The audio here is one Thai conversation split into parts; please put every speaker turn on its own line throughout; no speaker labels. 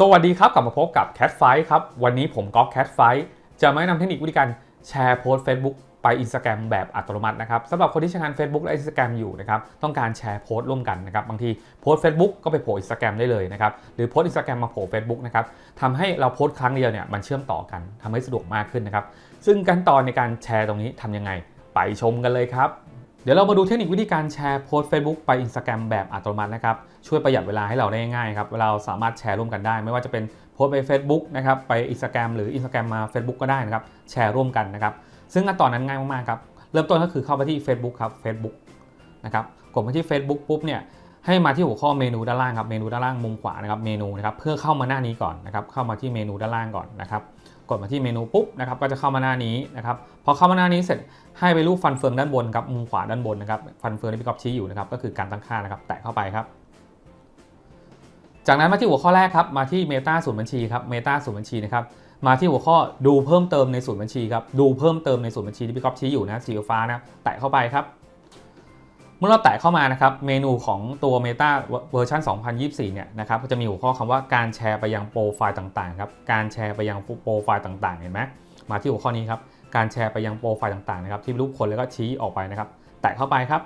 สวัสดีครับกลับมาพบกับ Cat f i ครับ วันนี้ผมก๊อฟ Cat f i จะมาแนะนำเทคนิควิธีการแชร์โพสต์ Facebook ไป Instagram แบบอัตโนมัตินะครับสำหรับคนที่ใช้งาน Facebook และ Instagram อยู่นะครับต้องการแชร์โพสต์ร่วมกันนะครับบางทีโพสต์ Facebook ก็ไปโผล่ Instagram ได้เลยนะครับหรือโพสต์ Instagram มาโผล่ Facebook นะครับทำให้เราโพสต์ครั้งเดียวเนี่ยมันเชื่อมต่อกันทำให้สะดวกมากขึ้นนะครับซึ่งขั้นตอนในการแชร์ตรงนี้ทำยังไง ไปชมกันเลยครับ เดี๋ยวเรามาดูเทคนิควิธีการแชร์โพสต์ Facebook ไป Instagram แบบอัตโนมัตินะครับช่วยประหยัดเวลาให้เราได้ง่ายครับเราสามารถแชร์ร่วมกันได้ ไม่ว่าจะเป็นโพสต์ไป Facebook นะครับไป Instagram หรือ Instagram มา Facebook ก็ได้นะครับแชร์ร่วมกันนะครับซึ่งขั้นตอนนั้นง่ายมากๆครับเริ่มต้นก็คือเข้าไปที่ Facebook ครับ Facebook นะครับกดมาที่ Facebook ปุ๊บเนี่ยให้มาที่หัวข้อเมนูด้านล่างครับเมนูด้านล่างมุมขวานะครับเมนูนะครับเพื่อเข้ามาหน้านี้ก่อนนะครับเข้ามาที่เมนูด้านล่างก่อนนะครับ กดมาที่เมนูปุ๊บนะครับก็จะเข้ามาหน้านี้นะครับพอเข้ามาหน้านี้เสร็จให้ไปรูปฟันเฟืองด้านบนครับมุมขวาด้านบนนะครับฟันเฟืองที่พี่ก๊อฟชี้อยู่นะครับก็คือการตั้งค่านะครับแตะเข้าไปครับ จากนั้นมาที่หัวข้อแรกครับมาที่ Meta ศูนย์บัญชีครับ Meta ศูนย์บัญชีนะครับมาที่หัวข้อดูเพิ่มเติมในศูนย์บัญชีครับดูเพิ่มเติมในศูนย์บัญชีที่พี่ก๊อฟชี้อยู่นะสีฟ้านะแตะเข้าไปครับ เมื่อเราแตะเข้ามานะครับเมนูของตัว Meta เวอร์ชัน2024 เนี่ยนะครับก็จะมีหัวข้อคำว่าการแชร์ไปยังโปรไฟล์ต่างๆครับการแชร์ไปยังโปรไฟล์ต่างๆ เห็นไหมมาที่หัวข้อนี้ครับการแชร์ไปยังโปรไฟล์ต่างๆนะครับที่รูปคนแล้วก็ชี้ออกไปนะครับ แตะเข้าไปครับ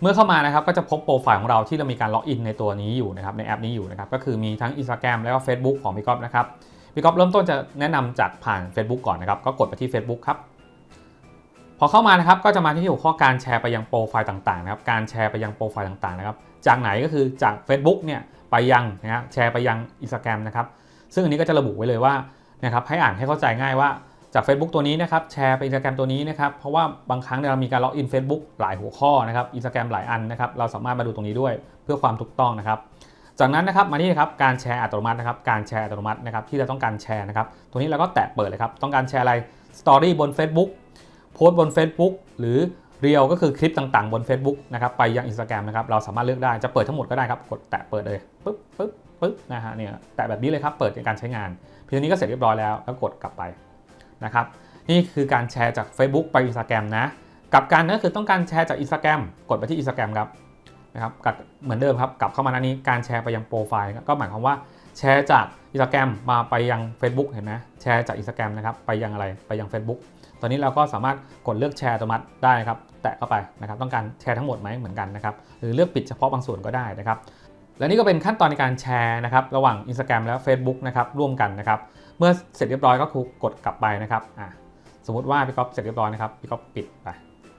เมื่อเข้ามานะครับก็จะพบโปรไฟล์ของเราที่เรามีการล็อกอินในตัวนี้อยู่นะครับในแอปนี้อยู่นะครับก็คือมีทั้ง Instagram แล้วก็ Facebook ของพี่ก๊อฟนะครับพี่ก๊อฟเริ่มต้นจะแนะนำจากผ่าน Facebook ก่อนนะครับก็กดไปที่ Facebook ครับ พอเข้ามานะครับก็จะมาที่หัวข้อการแชร์ไปยังโปรไฟล์ต่างๆนะครับการแชร์ไปยังโปรไฟล์ต่างๆนะครับจากไหนก็คือจาก Facebook เนี่ยไปยังนะครับแชร์ไปยัง Instagram นะครับซึ่งอันนี้ก็จะระบุไว้เลยว่านะครับให้อ่านให้เข้าใจง่ายว่าจาก Facebook ตัวนี้นะครับแชร์ไป Instagram ตัวนี้นะครับเพราะว่าบางครั้งเนี่ยเรามีการล็อกอิน Facebook หลายหัวข้อนะครับอินสตาแกรมหลายอันนะครับเราสามารถมาดูตรงนี้ด้วยเพื่อความถูกต้องนะครับ จากนั้นนะครับมาที่ครับการแชร์อัตโนมัตินะครับการแชร์อัตโนมัตินะครับที่เราต้องการแชร์นะครับตรงนี้เราก็แตะเปิดเลยครับต้องการแชร์อะไรสตอรี่บน Facebook โพสต์บน Facebook หรือเรียวก็คือคลิปต่างๆ บน Facebook นะครับไปยัง Instagram นะครับเราสามารถเลือกได้จะเปิดทั้งหมดก็ได้ครับกดแตะเปิดเลยปึ๊บปึ๊บปึ๊บนะฮะเนี่ยแตะแบบนี้เลยครับเปิดในการใช้งานเพียงนี้ก็เสร็จเรียบร้อยแล้วแล้วกดกลับไปนะครับนี่คือการแชร์จาก Facebook ไป Instagram นะกลับกันก็คือต้องการแชร์จาก Instagram กดไปที่ Instagram ครับนะครับเหมือนเดิมครับกลับเข้ามาหน้านี้การแชร์ไปยังโปรไฟล์ก็หมายความว่าแชร์จาก Instagram มาไปยัง Facebook เห็นไหมแชร์จาก Instagram นะครับไปยังอะไรไปยัง Facebook ตอนนี้เราก็สามารถกดเลือกแชร์อัตโนมัติได้ครับแตะเข้าไปนะครับต้องการแชร์ทั้งหมดไหมเหมือนกันนะครับหรือเลือกปิดเฉพาะบางส่วนก็ได้นะครับและนี่ก็เป็นขั้นตอนในการแชร์นะครับระหว่าง Instagram และ Facebook นะครับร่วมกันนะครับเมื่อเสร็จเรียบร้อยก็คกดกลับไปนะครับอะสมมติว่าพี่ก๊อฟเสร็จเรียบร้อยนะครับพี่ก๊อฟปิดไป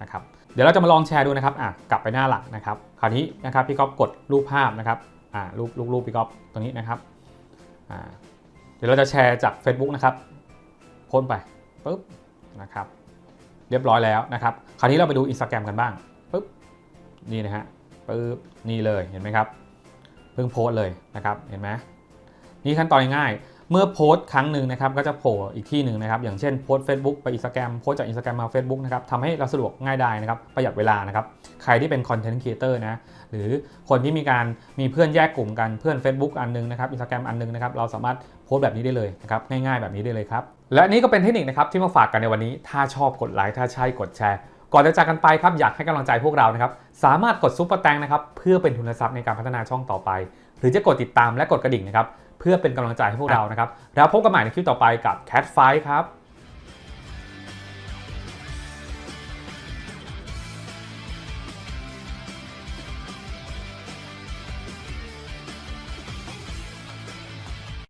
นะครับเดี๋ยวเราจะมาลองแชร์ดูนะครับอะกลับไปหน้าหลักนะครับคราวนี้นะครับพี่ก๊อฟกดรูปภาพนะครับอ่ารูปรูปรูปพี่ก๊อฟตรงนี้นะครับ เดี๋ยวเราจะแชร์จาก Facebook นะครับโพ้นไปปุ๊บนะครับเรียบร้อยแล้วนะครับ คราวนี้เราไปดู Instagram กันบ้างปุ๊บนี่นะฮะปุ๊บนี่เลยเห็นไหมครับ เพิ่งโพสเลยนะครับเห็นไหมนี่ขั้นตอนง่าย เมื่อโพสต์ครั้งหนึ่งนะครับก็จะโผล่อีกที่หนึ่งนะครับอย่างเช่นโพสต์ Facebook ไป Instagram โพสต์จาก Instagram มมา Facebook นะครับทำให้เราสะดวกง่ายได้นะครับประหยัดเวลานะครับใครที่เป็นคอนเทนต์ครีเอเตอร์นะหรือคนที่มีการมีเพื่อนแยกกลุ่มกันเพื่อน Facebook อันหนึงนะครับ Instagram อันหนึงนะครับเราสามารถโพสต์แบบนี้ได้เลยนะครับง่ายๆแบบนี้ได้เลยครับและนี่ก็เป็นเทคนิคนะครับที่มาฝากกันในวันนี้ ถ้าชอบกดไลค์ถ้าใช่กดแชร์ก่อนจะจากกันไปครับอยากให้กำลังใจพวกเรานะครับสามารถกดซุปเปอร์แตงนะครับเพื่อเป็นทุนทรัพย์ในการพัฒนาช่องต่อไป หรือจะกดติดตามและกดกระดิ่งนะครับ เพื่อเป็นกำลังใจให้พวกเรานะครับ แล้วพบกันใหม่ในคลิปต่อไปกับ Cat Fight ครับ